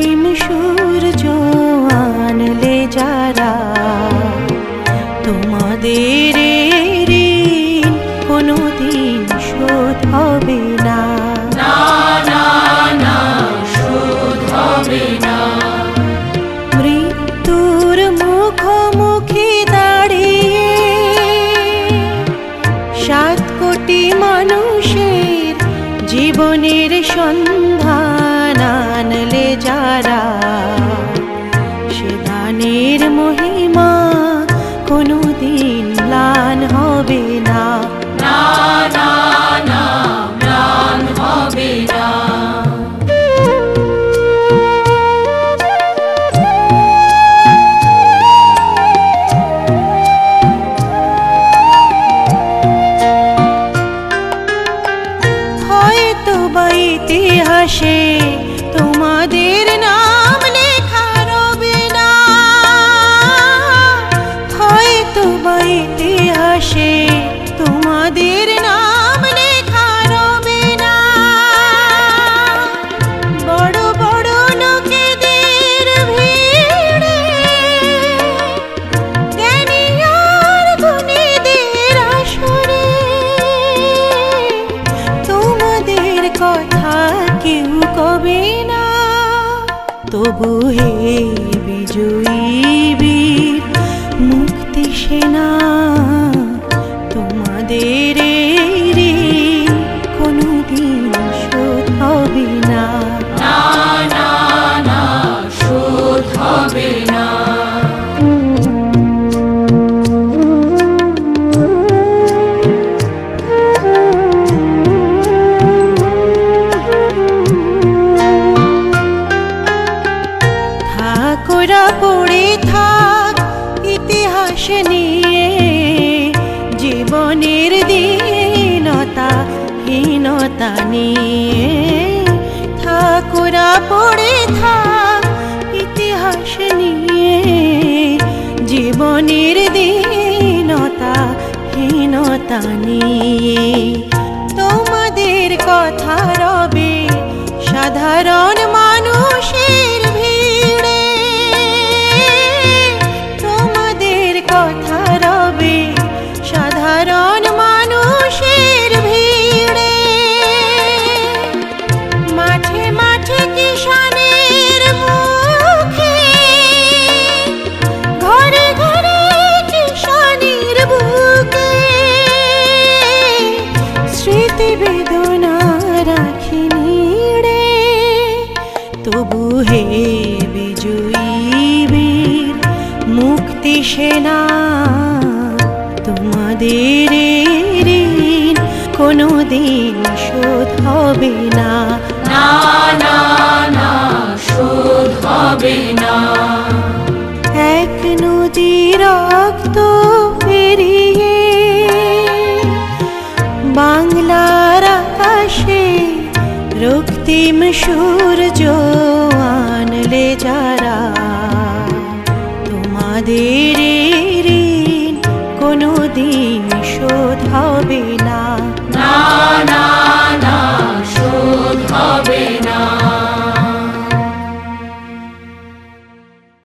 রক্তিম সূর্য আনলে যারা তোমাদের ঋণ কোনোদিন শোধ হবে না। মৃত্যুর মুখোমুখি দাঁড়িয়ে সাত কোটি মানুষের জীবনের সন্ধান আনলে তবু হে বিজয়ী মুক্তি সেনা তোমাদের এই ঋণ কোনোদিন শোধ হবে না। নিয়ে ঠাকুরা পড়ে থাক ইতিহাস নিয়ে। জীবনের দীনতা হীনতা নিয়ে। তোমাদের কথা রবে সাধারণ হে বিজয়ী বীর মুক্তি সেনা তোমাদের ঋণ কোনোদিন শোধ হবে না। এক নদী রক্ত পেরিয়ে বাংলার আকাশে রক্তিম সূর্য আনলে